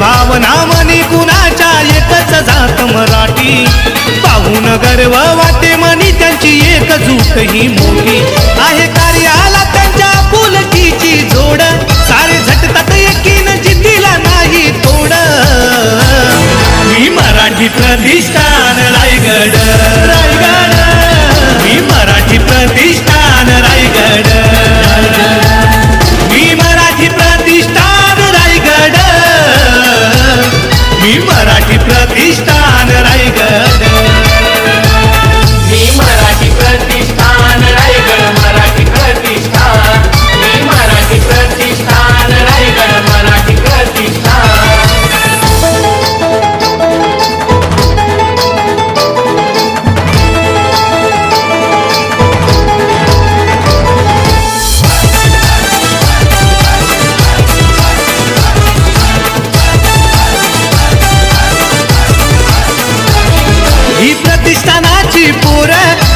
भावना मनी कुणाच्या एकच जात मराठी. पाहून गर्व वाटे मनी त्यांची एक एकजूट ही मोठी. आहे कार्याला त्यांच्या पुलकीची जोड. सारे झटतात एकीन जिद्दीला नाही तोड. मी मराठी प्रतिष्ठा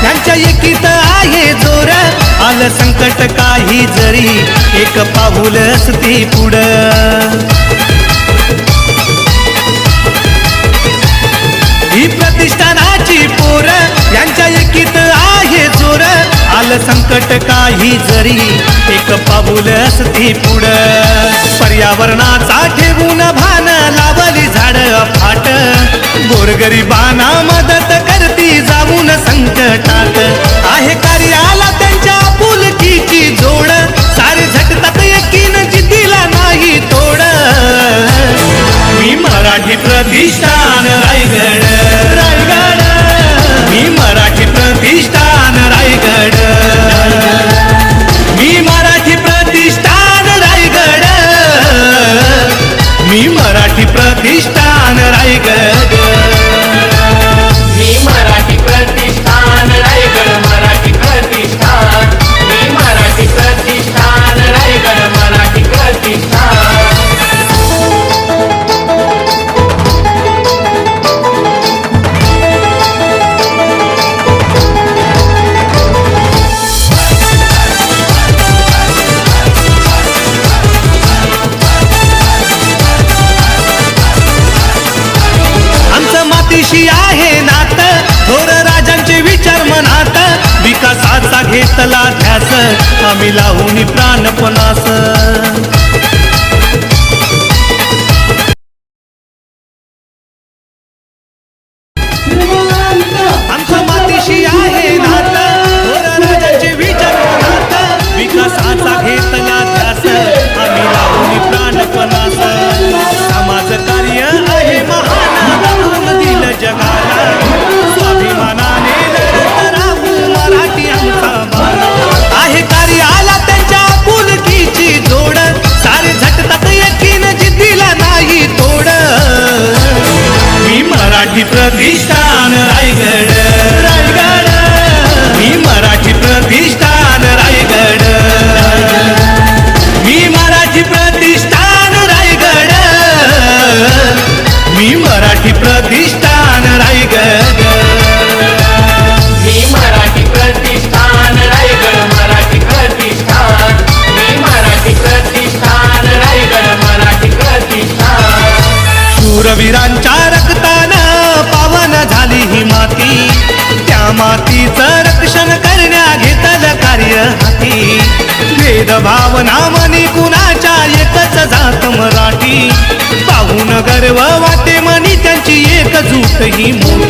त्यांच्या एकीत आहे जोर. आलं संकट काही जरी एक पाऊल असती पुढं. ही प्रतिष्ठानाची पोर यांच्या एकीत आहे जोर. आलं संकट काही जरी एक पाऊल असती पुढं. पर्यावरणाचा ठेवून भान लावली झाड फाट. गोरगरिबांना मदत करती जाऊन संकटात. आहे कार्याला त्यांच्या पुलकीची जोड. सारे झटतात एकीन जिद्दीला नाही तोड. मी मराठी प्रतिष्ठान रायगड रायगड. मी मराठी प्रतिष्ठान रायगड. मी मराठी प्रतिष्ठान रायगड. मी मराठी प्रतिष्ठान रायगड. विकासाचा घेतला ध्यास आम्ही लावून प्राणपणास एकजूट ही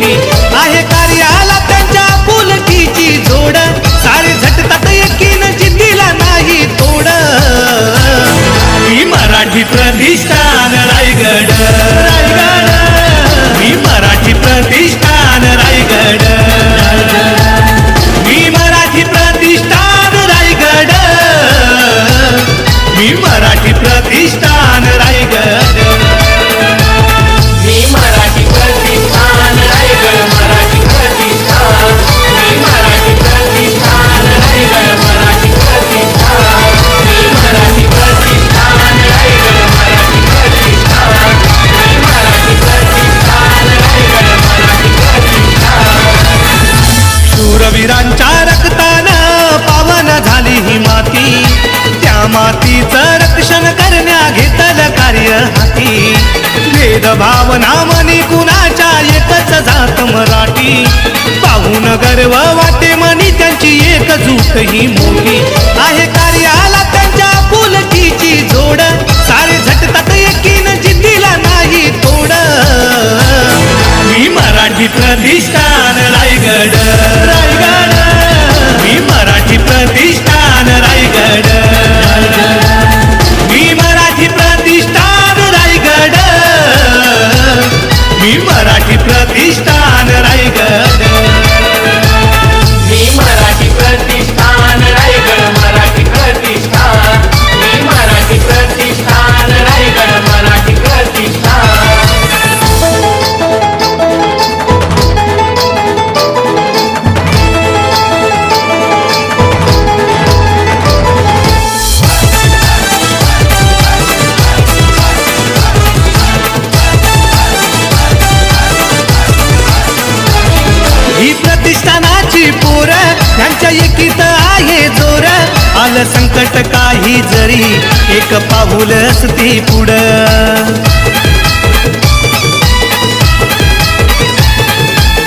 पाऊल असती पुढं.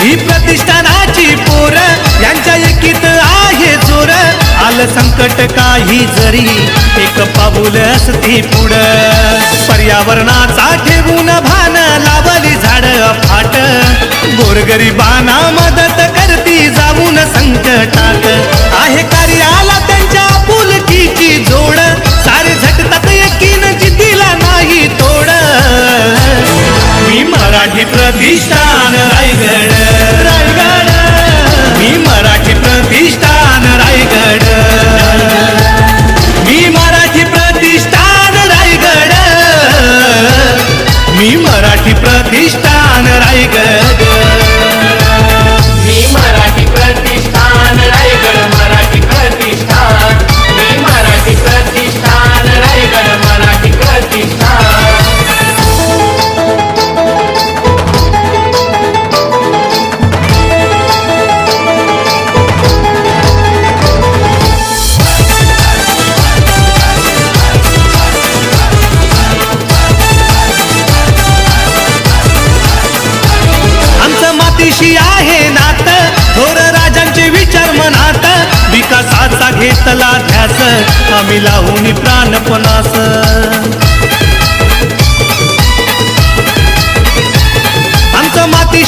ही प्रतिष्ठानाची पोर यांच्या एकीत आहे जोर. आलं संकट काही जरी एक पाऊल असती पुढं. पर्यावरणाचा ठेवून भान लावली झाड फाट. गोरगरीबाना मदत करती जाऊन संकटात. आहे कार्याला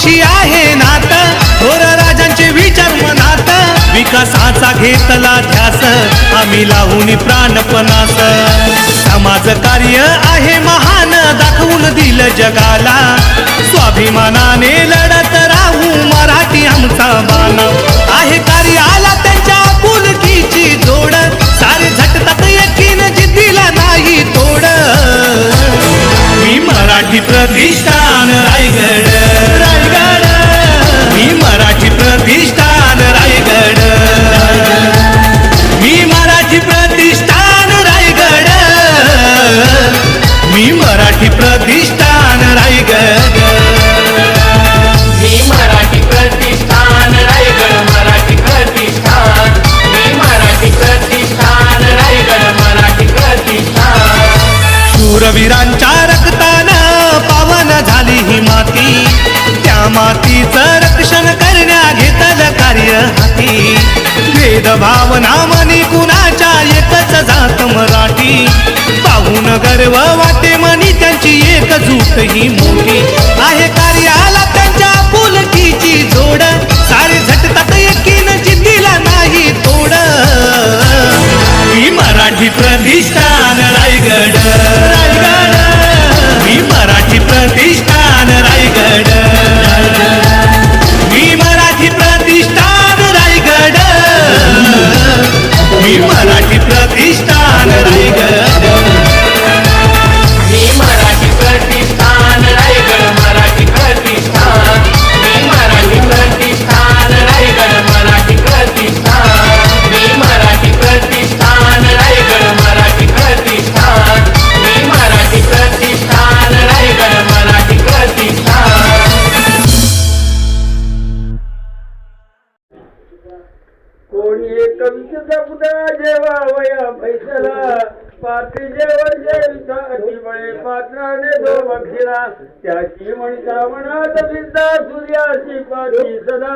आमचं आहे नात? थोर राजांचे विचार मनात. विकासाचा घेतला ध्यास. आम्ही लावून प्राणपणास. समाज कार्य आहे महान. दाखवून दिलं जगाला. स्वाभिमानाने लढत राहू मराठी आमचा मान. आहे कार्याला त्यांच्या पुलकीची जोड. सारे झटतात यकीन जिद्दीला नाही तोड. मी मराठी प्रतिष्ठान रायगड. मातीचं रक्षण करण्या घेतलं कार्य हाती. भेदभाव नामनी कुणाच्या एकच जात मराठी. पाहून गर्व वाटे मनी त्यांची एकजूट ही मोठी. आहे कार्याला त्यांच्या पुलकीची जोड. सारे झटतात एकीन जिद्दीला नाही तोड. ही मराठी प्रतिष्ठान रायगड. कोणी कविच जगदा जेवा वया फैसला पाठी जेवण जेविता अतिबळे पात्राने दोबक्षिला त्याची म्हणता म्हणत विद्या सूर्याची पाठी सदा.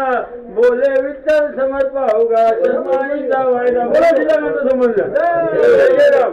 बोले विठ्ठल समर्प होगा समाई जावायला. बोला तिला म्हणतो समजलं जयराम.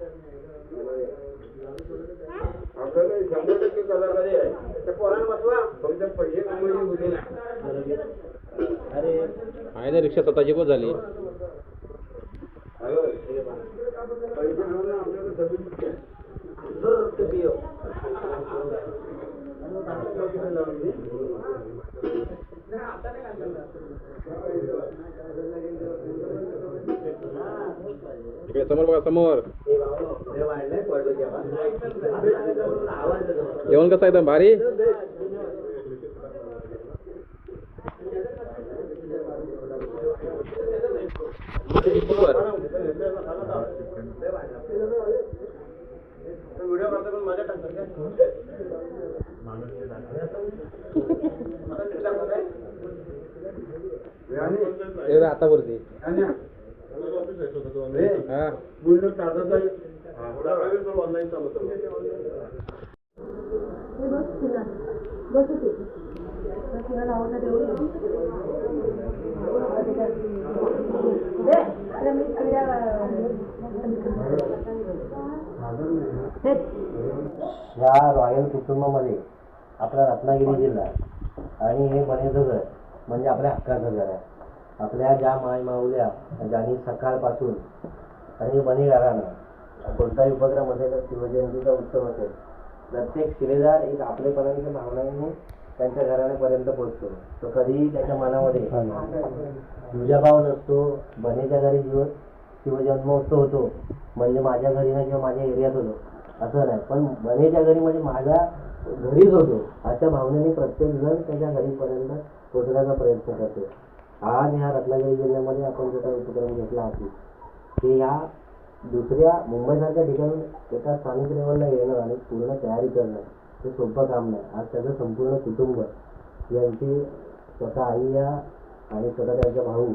आपल्याकडे शंभर टक्के कलाकारी आहे. त्या पोरांना बसवा. फक्त पैसे कमवायची बुद्धी नाही आहे ना रिक्षा स्वतःची पण झाली. पैसे सगळी इकडे समोर बघा समोर. जेवण कसं एकदम भारी? आता बोलते या रॉयल कुटुंबामध्ये आपला रत्नागिरी जिल्हा आणि हे बनेचं घर म्हणजे आपल्या हक्काचं घर आहे. आपल्या ज्या माय माऊल्या ज्यांनी सकाळपासून आणि बनेगारांना कोणताही उपक्रम असेल तर शिवजयंतीचा उत्सव असेल प्रत्येक शिलेदार एक आपलेपणाच्या भावनांनी त्यांच्या घराण्यापर्यंत पोहोचतो. तो कधीही त्याच्या मनामध्ये दुजाभाव नसतो बनेच्या घरी जीव शिवजन्मोत्सव होतो म्हणजे माझ्या घरी नाही किंवा माझ्या एरियात होतो. असं नाही पण बनेच्या घरी म्हणजे माझ्या घरीच होतो अशा भावनेने प्रत्येक जण त्याच्या घरीपर्यंत पोचण्याचा प्रयत्न करतो. आज ह्या रत्नागिरी जिल्ह्यामध्ये आपण जो काही उपक्रम घेतला आहे ते ह्या दुसऱ्या मुंबईसारख्या ठिकाणी एका स्थानिक लेवलला येणं आणि पूर्ण तयारी करणं हे सोपं काम नाही. आज त्याचं संपूर्ण कुटुंब यांची स्वतः आई या आणि स्वतः त्यांचा भाऊ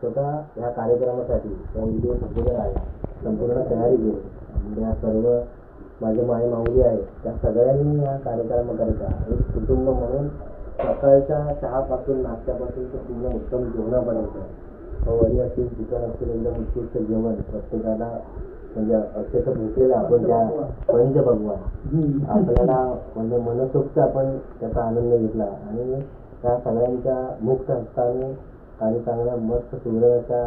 स्वतः या कार्यक्रमासाठी त्या दिवस अगोदर संपूर्ण तयारी केली. आणि या सर्व माझे माय माऊली आहे त्या सगळ्यांनी या कार्यक्रमाकरिता एक कुटुंब म्हणून सकाळच्या चहापासून नाश्त्यापासून ते पूर्ण उत्तम जेवणापर्यंत. हो, वरी असतील चिकन असतील एकदम उत्कृष्ट जेवण. प्रत्येकाला म्हणजे अक्षरशः भेटलेलं आपण त्या पंच भगवान. आपल्याला म्हणजे मनसोक्त आपण त्याचा आनंद घेतला. आणि त्या सगळ्यांच्या मुक्त हस्ताने आणि चांगल्या मस्त सुंदरच्या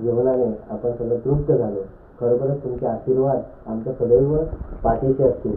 जेवणाने आपण सगळं तृप्त झालो. खरोखरच तुमचे आशीर्वाद आमच्या सदैव पाठीचे असतील.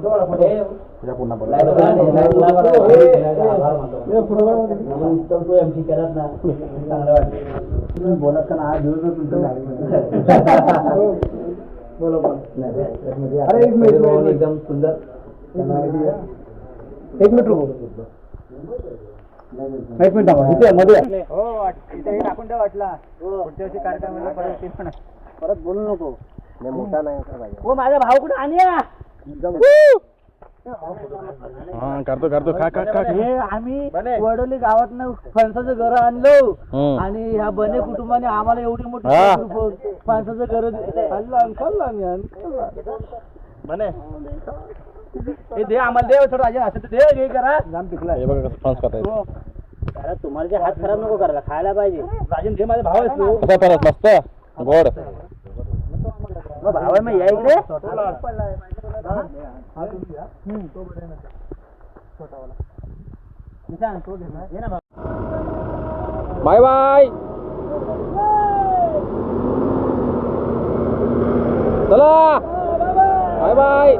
फोटो काढला तुझ्या पुन्हा बोलत का आज दिवस तुमचं एक मिनिट एकदम सुंदर एक मिनिट रुको एक मिनिट इथे मध्ये हो इथे वाटला पुढच्या वर्षी परत बोलू नको मोठा नाही हो माझा भाऊ कुठे? आणि हा करतो करतो. खा खा खा हे आम्ही वडोली गावात फणसाचं घर आणलो हम्म. आणि ह्या बने कुटुंबाने आम्हाला एवढी मोठी हा. फणसाचं घर खाल्लं आणि खाल्लं आणि आणि खाल्लं. बने. हे दे आम्हाला दे थोडं अजून असं तर दे हे करा. जाम पिकला हे बघा कसं फणस खाता येईल. अरे तुम्हाला जे हात खराब नको करायला खायला पाहिजे. राजन दे माझा भाऊ आहेस तू. कसा परत मस्त. गोड. मग भाऊ आहे मग या इकडे बाय बाय चला बाय बाय